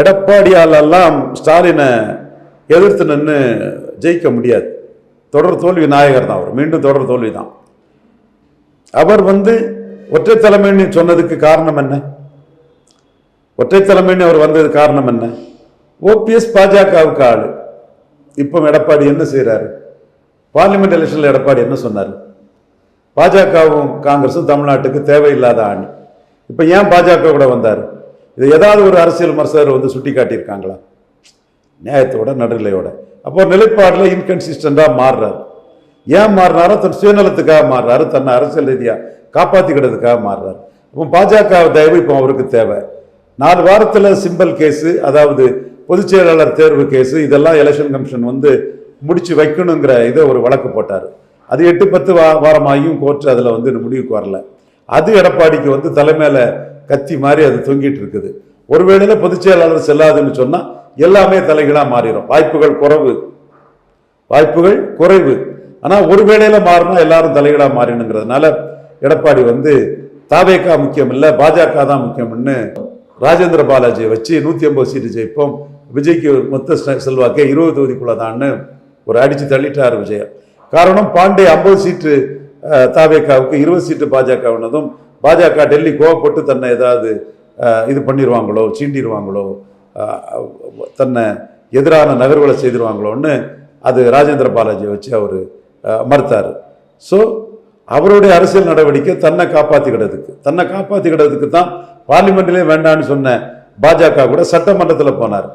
எடப்பாடியாலெல்லாம் ஸ்டாலினை எதிர்த்து நின்று ஜெயிக்க முடியாது. தொடர் தோல்வி நாயகர் தான் அவர். மீண்டும் தொடர் தோல்வி தான். அவர் வந்து ஒற்றை தலைமைன்னு சொன்னதுக்கு காரணம் என்ன? ஒற்றை தலைமைன்னு அவர் வந்தது காரணம் என்ன? ஓபிஎஸ் பாஜகவுக்கு ஆள். இப்போ எடப்பாடி என்ன செய்கிறாரு பார்லிமெண்ட் எலெக்ஷனில் எடப்பாடி என்ன சொன்னார்? பாஜகவும் காங்கிரஸும் தமிழ்நாட்டுக்கு தேவையில்லாத ஆணி. இப்போ ஏன் பாஜக கூட வந்தார்? இது ஏதாவது ஒரு அரசியல் விமர்சகர் வந்து சுட்டி காட்டியிருக்காங்களா நியாயத்தோட நடுநிலையோட. அப்போ நிலைப்பாடில் இன்கன்சிஸ்டண்டாக மாறுறாரு. ஏன் மாறினாரோ தன் சுயநலத்துக்காக மாறுறாரு. தன்னை அரசியல் ரீதியாக காப்பாற்றிக்கிட்டதுக்காக மாறுறாரு. இப்போ பாஜக தயவு இப்போ அவருக்கு தேவை. நாலு வாரத்தில் சிம்பிள் கேஸு அதாவது பொதுச் செயலாளர் தேர்வு கேஸு இதெல்லாம் எலெக்ஷன் கமிஷன் வந்து முடிச்சு வைக்கணுங்கிற இதை ஒரு வழக்கு போட்டார். அது எட்டு பத்து வா வாரமாகியும் கோர்ட் அதில் வந்து முடிவுக்கு வரல. அது எடப்பாடிக்கு வந்து தலைமையில கத்தி மாதிரி அது தொங்கிட்டு இருக்குது. ஒருவேளையில் பொதுச் செயலாளர் செல்லாதுன்னு சொன்னால் எல்லாமே தலைகளாக மாறிடும் வாய்ப்புகள் குறைவு. வாய்ப்புகள் குறைவு. ஆனால் ஒரு வேளையில மாறினா எல்லாரும் தலைகளாக மாறினுங்கிறதுனால எடப்பாடி வந்து தாவேக்கா முக்கியம் இல்லை பாஜக தான் முக்கியம்னு ராஜேந்திர பாலாஜியை வச்சு நூற்றி ஐம்பது சீட்டு ஜெயிப்போம். விஜய்க்கு மொத்த செல்வாக்கே இருபது தொகுதிக்குள்ள தான்னு ஒரு அடிச்சு தள்ளிட்டார் விஜயா. காரணம் பாண்டே ஐம்பது சீட்டு தாவேக்காவுக்கு இருபது சீட்டு பாஜகவினதும் பாஜக டெல்லி கோவப்பட்டு தன்னை ஏதாவது இது பண்ணிடுவாங்களோ சீண்டிடுவாங்களோ தன்னை எதிரான நகர்வுகளை செய்திருவாங்களோன்னு அது ராஜேந்திர பாலாஜி வச்சு அவர் மறுத்தார். ஸோ அவருடைய அரசியல் நடவடிக்கை தன்னை காப்பாற்றிக்கிடதுக்கு தன்னை காப்பாற்றிக்கிடதுக்கு தான் பார்லிமெண்ட்லேயே வேண்டான்னு சொன்ன பாஜக கூட சட்டமன்றத்தில் போனார்.